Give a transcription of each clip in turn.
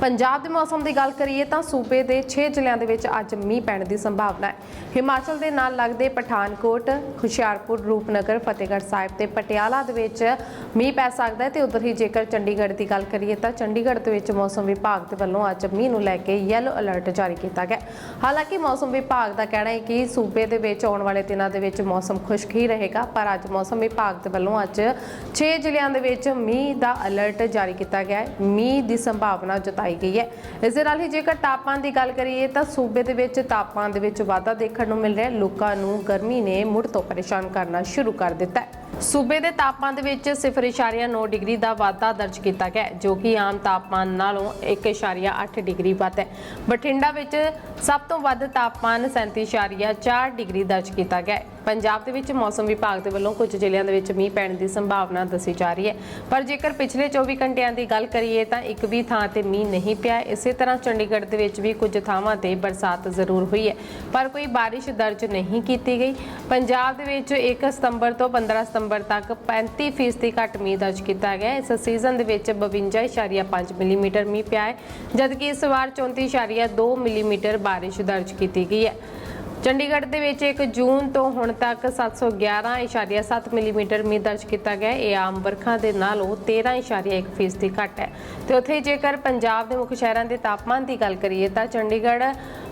ਪੰਜਾਬ ਦੇ ਮੌਸਮ ਦੀ ਗੱਲ ਕਰੀਏ ਤਾਂ ਸੂਬੇ ਦੇ 6 ਜ਼ਿਲ੍ਹਿਆਂ ਦੇ ਵਿੱਚ ਅੱਜ ਮੀਂਹ ਪੈਣ ਦੀ ਸੰਭਾਵਨਾ ਹੈ। ਹਿਮਾਚਲ ਦੇ ਨਾਲ ਲੱਗਦੇ ਪਠਾਨਕੋਟ, ਹੁਸ਼ਿਆਰਪੁਰ, ਰੂਪਨਗਰ, ਫਤਿਹਗੜ੍ਹ ਸਾਹਿਬ ਤੇ ਪਟਿਆਲਾ ਦੇ ਵਿੱਚ ਮੀਂਹ ਪੈ ਸਕਦਾ ਹੈ ਤੇ ਉਧਰ ਹੀ ਜੇਕਰ ਚੰਡੀਗੜ੍ਹ ਦੀ ਗੱਲ ਕਰੀਏ ਤਾਂ ਚੰਡੀਗੜ੍ਹ ਦੇ ਵਿੱਚ ਮੌਸਮ ਵਿਭਾਗ ਦੇ ਵੱਲੋਂ ਅੱਜ ਮੀਂਹ ਨੂੰ ਲੈ ਕੇ ਯੈਲੋ ਅਲਰਟ ਜਾਰੀ ਕੀਤਾ ਗਿਆ ਹਾਲਾਂਕਿ ਮੌਸਮ ਵਿਭਾਗ ਦਾ ਕਹਿਣਾ ਹੈ ਕਿ ਸੂਬੇ ਦੇ ਵਿੱਚ ਆਉਣ ਵਾਲੇ ਦਿਨਾਂ ਦੇ ਵਿੱਚ ਮੌਸਮ ਖੁਸ਼ਕ ਹੀ ਰਹੇਗਾ, ਪਰ ਅੱਜ ਮੌਸਮ ਵਿਭਾਗ ਦੇ ਵੱਲੋਂ ਅੱਜ 6 ਜ਼ਿਲ੍ਹਿਆਂ ਦੇ ਵਿੱਚ ਮੀਂਹ ਦਾ ਅਲਰਟ ਜਾਰੀ ਕੀਤਾ ਗਿਆ ਹੈ। ਮੀਂਹ ਦੀ ਸੰਭਾਵਨਾ ਜਤਾਈ ਗਈ ਹੈ। ਇਸ ਦੇ ਨਾਲ ਹੀ ਜੇਕਰ ਤਾਪਮਾਨ ਦੀ ਗੱਲ ਕਰੀਏ ਤਾਂ ਸੂਬੇ ਦੇ ਵਿੱਚ ਤਾਪਮਾਨ ਦੇ ਵਿੱਚ ਵਾਧਾ ਦੇਖਣ ਨੂੰ ਮਿਲ ਰਿਹਾ ਹੈ। ਲੋਕਾਂ ਨੂੰ ਗਰਮੀ ਨੇ ਮੁੜ ਤੋਂ ਪਰੇਸ਼ਾਨ ਕਰਨਾ ਸ਼ੁਰੂ ਕਰ ਦਿੱਤਾ ਹੈ। ਸੂਬੇ ਦੇ ਤਾਪਮਾਨ ਦੇ ਵਿੱਚ 0.9 ਡਿਗਰੀ ਦਾ ਵਾਧਾ ਦਰਜ ਕੀਤਾ ਗਿਆ ਜੋ ਕਿ ਆਮ ਤਾਪਮਾਨ ਨਾਲੋਂ 1.8 ਡਿਗਰੀ ਵੱਧ ਹੈ। ਬਠਿੰਡਾ ਵਿੱਚ ਸਭ ਤੋਂ ਵੱਧ ਤਾਪਮਾਨ 37.4 ਡਿਗਰੀ ਦਰਜ ਕੀਤਾ ਗਿਆ ਹੈ। ਪੰਜਾਬ ਦੇ ਵਿੱਚ ਮੌਸਮ ਵਿਭਾਗ ਦੇ ਵੱਲੋਂ ਕੁਝ ਜ਼ਿਲ੍ਹਿਆਂ ਦੇ ਵਿੱਚ ਮੀਂਹ ਪੈਣ ਦੀ ਸੰਭਾਵਨਾ ਦੱਸੀ ਜਾ ਰਹੀ ਹੈ। ਪਰ ਜੇਕਰ ਪਿਛਲੇ 24 ਘੰਟਿਆਂ ਦੀ ਗੱਲ ਕਰੀਏ ਤਾਂ ਇੱਕ ਵੀ ਥਾਂ ਤੇ ਮੀਂਹ ਨਹੀਂ ਪਿਆ। ਇਸੇ ਤਰ੍ਹਾਂ ਚੰਡੀਗੜ੍ਹ ਦੇ ਵਿੱਚ ਵੀ ਕੁਝ ਥਾਵਾਂ ਤੇ ਬਰਸਾਤ ਜ਼ਰੂਰ ਹੋਈ ਹੈ। ਪਰ ਕੋਈ ਬਾਰਿਸ਼ ਦਰਜ ਨਹੀਂ ਕੀਤੀ ਗਈ। ਪੰਜਾਬ ਦੇ ਵਿੱਚ 1 ਸਤੰਬਰ ਤੋਂ 15 ਸਤੰਬਰ ਤੱਕ 35% ਫੀਸਦੀ ਘੱਟ ਮੀਂਹ ਦਰਜ ਕੀਤਾ ਗਿਆ ਇਸ ਸੀਜ਼ਨ ਦੇ ਵਿੱਚ 52.5 ਮਿਲੀਮੀਟਰ ਮੀਂਹ ਪਿਆ ਹੈ। ਜਦਕਿ ਇਸ ਵਾਰ 34.2 ਮਿਲੀਮੀਟਰ ਬਾਰਿਸ਼ ਦਰਜ ਕੀਤੀ ਗਈ ਹੈ। ਚੰਡੀਗੜ੍ਹ ਦੇ ਵਿੱਚ 1 ਜੂਨ ਤੋਂ ਹੁਣ ਤੱਕ 711.7 ਮਿਲੀਮੀਟਰ ਮੀਂਹ ਦਰਜ ਕੀਤਾ ਗਿਆ ਇਹ ਆਮ ਵਰਖਾ ਦੇ ਨਾਲੋਂ 13.1 ਫੀਸਦੀ ਘੱਟ ਹੈ। ਤੇ ਉੱਥੇ ਜੇਕਰ ਪੰਜਾਬ ਦੇ ਮੁੱਖ ਸ਼ਹਿਰਾਂ ਦੇ ਤਾਪਮਾਨ ਦੀ ਗੱਲ ਕਰੀਏ ਤਾਂ ਚੰਡੀਗੜ੍ਹ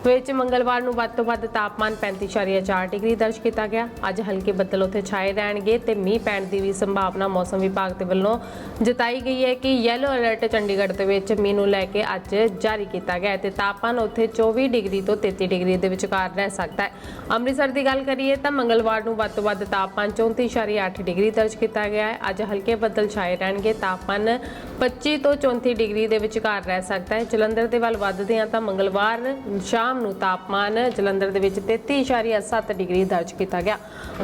ਵਿੱਚ ਮੰਗਲਵਾਰ ਨੂੰ ਵੱਧ ਤੋਂ ਵੱਧ ਤਾਪਮਾਨ 35.4 ਡਿਗਰੀ ਦਰਜ ਕੀਤਾ ਗਿਆ। ਅੱਜ ਹਲਕੇ ਬੱਦਲ ਉੱਥੇ ਛਾਏ ਰਹਿਣਗੇ ਤੇ ਮੀਂਹ ਪੈਣ ਦੀ ਵੀ ਸੰਭਾਵਨਾ ਮੌਸਮ ਵਿਭਾਗ ਦੇ ਵੱਲੋਂ ਜਤਾਈ ਗਈ ਹੈ ਕਿ ਯੈਲੋ ਅਲਰਟ ਚੰਡੀਗੜ੍ਹ ਦੇ ਵਿੱਚ ਮੀਂਹ ਨੂੰ ਲੈ ਕੇ ਅੱਜ ਜਾਰੀ ਕੀਤਾ ਗਿਆ ਹੈ ਤੇ ਤਾਪਮਾਨ ਉੱਥੇ 24 ਡਿਗਰੀ ਤੋਂ 33 ਡਿਗਰੀ ਦੇ ਵਿਚਕਾਰ ਰਹਿ ਸਕਦਾ ਹੈ। ਅੰਮ੍ਰਿਤਸਰ ਦੀ ਗੱਲ ਕਰੀਏ ਤਾਂ ਮੰਗਲਵਾਰ ਨੂੰ ਵੱਧ ਤੋਂ ਵੱਧ ਤਾਪਮਾਨ 34.8 ਡਿਗਰੀ ਦਰਜ ਕੀਤਾ ਗਿਆ ਹੈ। ਅੱਜ ਹਲਕੇ ਬੱਦਲ ਛਾਏ ਰਹਿਣਗੇ। ਤਾਪਮਾਨ 25 ਤੋਂ 34 ਡਿਗਰੀ ਦੇ ਵਿਚਕਾਰ ਰਹਿ ਸਕਦਾ ਹੈ। ਜਲੰਧਰ ਦੇ ਵੱਲ ਵੱਧਦੇ ਹਾਂ ਤਾਂ ਮੰਗਲਵਾਰ ਸ਼ਾਮ ਨੂੰ ਤਾਪਮਾਨ ਜਲੰਧਰ ਦੇ ਵਿੱਚ 33.7 ਡਿਗਰੀ ਦਰਜ ਕੀਤਾ ਗਿਆ।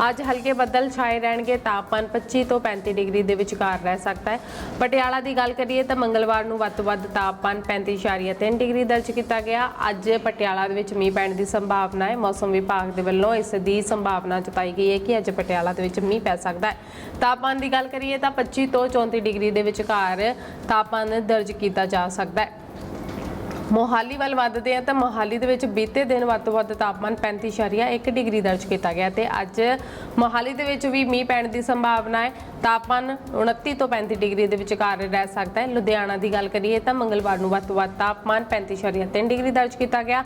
ਅੱਜ ਹਲਕੇ ਬੱਦਲ ਛਾਏ ਰਹਿਣਗੇ। ਤਾਪਮਾਨ 25 ਤੋਂ 35 ਡਿਗਰੀ ਦੇ ਵਿਚਕਾਰ ਰਹਿ ਸਕਦਾ ਹੈ। ਪਟਿਆਲਾ ਦੀ ਗੱਲ ਕਰੀਏ ਤਾਂ ਮੰਗਲਵਾਰ ਨੂੰ ਵੱਧ ਤੋਂ ਵੱਧ ਤਾਪਮਾਨ 35.3 ਡਿਗਰੀ ਦਰਜ ਕੀਤਾ ਗਿਆ। ਅੱਜ ਪਟਿਆਲਾ ਦੇ ਵਿੱਚ ਮੀਂਹ ਪੈਣ ਦੀ ਸੰਭਾਵਨਾ ਹੈ। ਮੌਸਮ ਵਿਭਾਗ ਦੇ ਵੱਲੋਂ ਇਸ ਦੀ ਸੰਭਾਵਨਾ ਜਤਾਈ ਗਈ ਹੈ ਕਿ ਅੱਜ ਪਟਿਆਲਾ ਦੇ ਵਿੱਚ ਮੀਂਹ ਪੈ ਸਕਦਾ ਹੈ। ਤਾਪਮਾਨ ਦੀ ਗੱਲ ਕਰੀਏ ਤਾਂ 25 ਤੋਂ 34 ਡਿਗਰੀ ਦੇ ਵਿਚਕਾਰ ਤਾਪਮਾਨ ਦਰਜ ਕੀਤਾ ਜਾ ਸਕਦਾ ਹੈ। ਮੋਹਾਲੀ ਵੱਲ ਵੱਧਦੇ ਆ ਤਾਂ ਮੋਹਾਲੀ ਦੇ ਵਿੱਚ ਬੀਤੇ ਦਿਨ ਵੱਧ ਤੋਂ ਵੱਧ ਤਾਪਮਾਨ 35.1 ਡਿਗਰੀ ਦਰਜ ਕੀਤਾ ਗਿਆ ਤੇ ਅੱਜ ਮੋਹਾਲੀ ਦੇ ਵਿੱਚ ਵੀ ਮੀਂਹ ਪੈਣ ਦੀ ਸੰਭਾਵਨਾ ਹੈ। ਤਾਪਮਾਨ 29 ਤੋਂ 35 ਡਿਗਰੀ ਦੇ ਵਿਚਕਾਰ ਰਹਿ ਸਕਦਾ ਹੈ। ਲੁਧਿਆਣਾ ਦੀ ਗੱਲ ਕਰੀਏ ਤਾਂ ਮੰਗਲਵਾਰ ਨੂੰ ਵੱਧ ਤੋਂ ਵੱਧ ਤਾਪਮਾਨ 35.3 ਡਿਗਰੀ ਦਰਜ ਕੀਤਾ ਗਿਆ।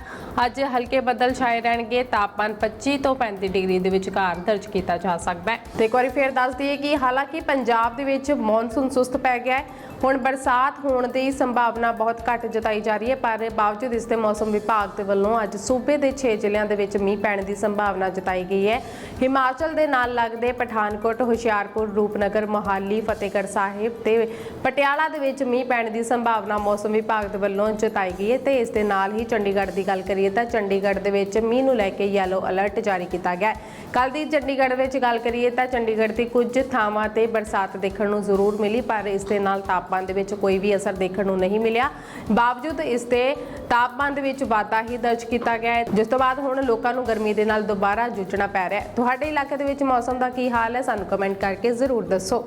ਅੱਜ ਹਲਕੇ ਬੱਦਲ ਛਾਏ ਰਹਿਣਗੇ। ਤਾਪਮਾਨ 25 ਤੋਂ 35 ਡਿਗਰੀ ਦੇ ਵਿਚਕਾਰ ਦਰਜ ਕੀਤਾ ਜਾ ਸਕਦਾ ਹੈ। ਤੇ ਇੱਕ ਵਾਰੀ ਫੇਰ ਦੱਸ ਦਈਏ ਕਿ ਹਾਲਾਂਕਿ ਪੰਜਾਬ ਦੇ ਵਿੱਚ ਮੌਨਸੂਨ ਸੁਸਤ ਪੈ ਗਿਆ ਹੈ। ਹੁਣ ਬਰਸਾਤ ਹੋਣ ਦੀ ਸੰਭਾਵਨਾ ਬਹੁਤ ਘੱਟ ਜਤਾਈ ਜਾ ਰਹੀ ਹੈ, ਪਰ ਬਾਵਜੂਦ ਇਸ ਦੇ ਮੌਸਮ ਵਿਭਾਗ ਦੇ ਵੱਲੋਂ ਅੱਜ ਸੂਬੇ ਦੇ 6 ਜ਼ਿਲ੍ਹਿਆਂ ਦੇ ਵਿੱਚ ਮੀਂਹ ਪੈਣ ਦੀ ਸੰਭਾਵਨਾ ਜਤਾਈ ਗਈ ਹੈ। ਹਿਮਾਚਲ ਦੇ ਨਾਲ ਲੱਗਦੇ ਪਠਾਨਕੋਟ, ਹੁਸ਼ਿਆਰਪੁਰ, ਰੂਪਨਗਰ, ਮੋਹਾਲੀ, ਫਤਿਹਗੜ੍ਹ ਸਾਹਿਬ ਤੇ ਪਟਿਆਲਾ ਦੇ ਵਿੱਚ ਮੀਂਹ ਪੈਣ ਦੀ ਸੰਭਾਵਨਾ ਮੌਸਮ ਵਿਭਾਗ ਦੇ ਵੱਲੋਂ ਜਤਾਈ ਗਈ ਹੈ ਤੇ ਇਸ ਦੇ ਨਾਲ ਹੀ ਚੰਡੀਗੜ੍ਹ ਦੀ ਗੱਲ ਕਰੀਏ ਤਾਂ ਚੰਡੀਗੜ੍ਹ ਦੇ ਵਿੱਚ ਮੀਂਹ ਨੂੰ ਲੈ ਕੇ ਯੈਲੋ ਅਲਰਟ ਜਾਰੀ ਕੀਤਾ ਗਿਆ ਹੈ। ਕੱਲ ਦੀ ਚੰਡੀਗੜ੍ਹ ਵਿੱਚ ਗੱਲ ਕਰੀਏ ਤਾਂ ਚੰਡੀਗੜ੍ਹ ਦੀ ਕੁਝ ਥਾਵਾਂ ਤੇ ਬਰਸਾਤ ਦੇਖਣ ਨੂੰ ਜ਼ਰੂਰ ਮਿਲੀ, ਪਰ ਇਸ ਦੇ ਨਾਲ ਤਾਪਮਾਨ ਦੇ ਵਿੱਚ ਕੋਈ ਵੀ ਅਸਰ ਦੇਖਣ ਨੂੰ ਨਹੀਂ ਮਿਲਿਆ। ਬਾਵਜੂਦ ਇਸ ਦੇ ਤਾਪਮਾਨ ਦੇ ਵਿੱਚ ਵਾਧਾ ਹੀ ਦਰਜ ਕੀਤਾ ਗਿਆ ਹੈ। ਜਿਸ ਤੋਂ ਬਾਅਦ ਹੁਣ ਲੋਕਾਂ ਨੂੰ ਗਰਮੀ ਦੇ ਨਾਲ ਦੁਬਾਰਾ ਜੂਝਣਾ ਪੈ ਰਿਹਾ ਹੈ। ਤੁਹਾਡੇ ਇਲਾਕੇ ਦੇ ਵਿੱਚ ਮੌਸਮ ਦਾ ਕੀ ਹਾਲ ਹੈ? ਸਾਨੂੰ ਕਮੈਂਟ ਕਰਕੇ ਜ਼ਰੂਰ ਦੱਸੋ।